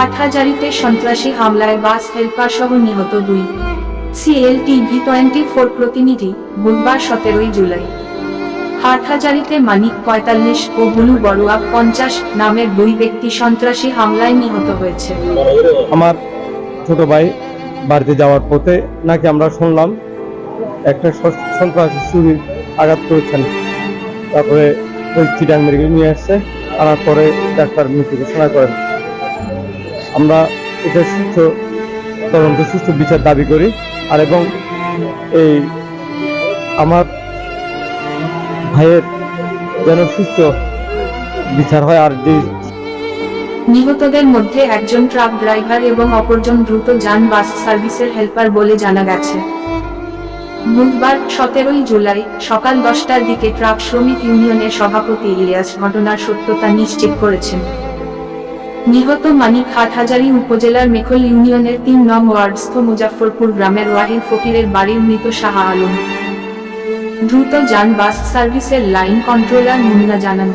হাটহাজারিতে সন্ত্রাসী হামলায় বাস হেলপার সহ নিহত দুই। সিএল টিভি টোয়েন্টি ফোর প্রতিনিধি, বুধবার সতেরোই জুলাই। হাটহাজারিতে মানিক পঁয়তাল্লিশ ও বুলু বড়ুয়া পঞ্চাশ নামের দুই ব্যক্তি সন্ত্রাসী হামলায় নিহত হয়েছে। আমার ছোট ভাই বাড়িতে যাওয়ার পথে নাকি আমরা শুনলাম একটা সন্ত্রাসী চুরির আঘাত করেছেন। তারপরে ওই চিটাং মেডিকেল নিয়ে আসছে, আনার পরে ডাক্তার মৃত্যু ঘোষণা করেন। আমরা এটা সুস্থ, তদন্ত সুস্থ বিচার দাবি করি। আর এবং এই আমার ভাইয়ের যেন সুস্থ বিচার হয় আর যে নিহতদের মধ্যে একজন ট্রাক ড্রাইভার এবং অপরজন দ্রুত যান বাস সার্ভিসের হেল্পার বলে জানা গেছে। বুধবার সতেরোই জুলাই সকাল দশটার দিকে ট্রাক শ্রমিক ইউনিয়নের সভাপতি ইলিয়াস ঘটনার সত্যতা নিশ্চিত করেছেন। নিহত মানিক হাটহাজারী উপজেলার মেখল ইউনিয়নের তিন নং ওয়ার্ডস্থ মুজাফরপুর গ্রামের ওয়াহিদ ফকিরের বাড়ির মৃত শাহ আলম। দ্রুত যান বাস সার্ভিসের লাইন কন্ট্রোলার মুন্না জানান।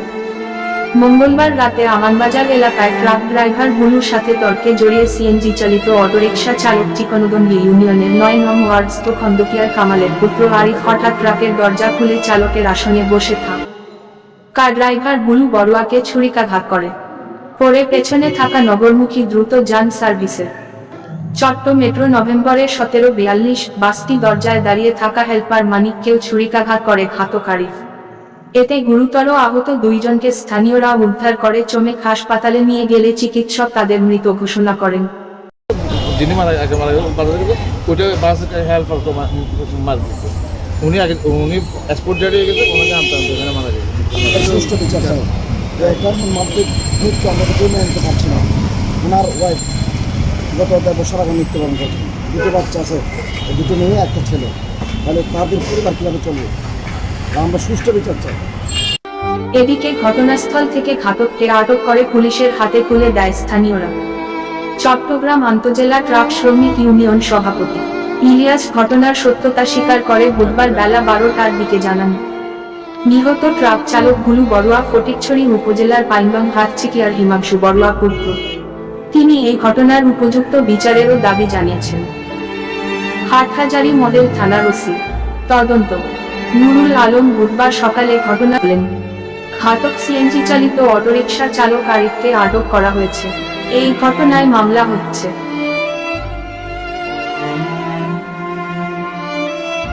মঙ্গলবার রাতে আমানবাজার এলাকায় ট্রাক ড্রাইভার বুলুর সাথে তর্কে জড়িয়ে সিএনজি চালিত অটোরিকশা চালক চিকনগঞ্জি ইউনিয়নের নয় নং ওয়ার্ডস্থ খন্দকিয়ার কামালের পুত্র আরিফ হঠাৎ ট্রাকের দরজা খুলে চালকের আসনে বসে থাক। কার ড্রাইভার বুলু বড়ুয়াকে ছুরিকাঘাত করে। পরে পেছনে থাকা নগরমুখী দ্রুত যান সার্ভিসের চট্ট মেট্রো নভেম্বরের সতেরো বিয়াল্লিশ বাসটি দরজায় দাঁড়িয়ে থাকা হেল্পার মানিককেও ছুরিকাঘাত করে ঘাতক আরিফ এতে গুরুতর আহত দুইজনকে স্থানীয়রা উদ্ধার করে চমেক হাসপাতালে নিয়ে গেলে চিকিৎসক তাদের মৃত ঘোষণা করেন। যিনি মারা আগে মারা গেল মারা গেল ওইটা বাস হেল্পার তো মার দিচ্ছে উনি আগে উনি এক্সপোর্ট দাঁড়িয়ে গেছে ওনাকে আনতে আনতে মারা গেছে। মৃত্যু আমরা কেউ মেনে নিতে পারছি না। ওনার ওয়াইফ গত দেড় বছর আগে মৃত্যুবরণ দুটো বাচ্চা আছে দুটো মেয়ে, একটা ছেলে। তাহলে তাদের পরিবার কীভাবে চলবে? আমরা সুষ্ঠু বিচার চাই। এদিকে ঘটনাস্থল থেকে ঘাতককে আটক করে পুলিশের হাতে তুলে দেয় স্থানীয়রা। চট্টগ্রাম আন্তজেলা ট্রাক শ্রমিক ইউনিয়ন সভাপতি। ইলিয়াস ঘটনার সত্যতা স্বীকার করে বুধবার বেলা বারোটার দিকে জানান। নিহত ট্রাক চালক গুলু বড়ুয়া ফটিকছড়ি উপজেলার পাইনগং হাতচিকিয়ার হিমাংশু বড়ুয়া পুত্র। তিনি এই ঘটনার উপযুক্ত বিচারেরও দাবি জানিয়েছেন। হাটহাজারি মডেল থানার ওসি। তদন্ত। নুরুল আলম বুধবার সকালে ঘটনা বলেন, ঘাতক সিএনজি চালিত অটোরিকশা চালক আরিফকে আটক করা হয়েছে। এই ঘটনায় মামলা হচ্ছে।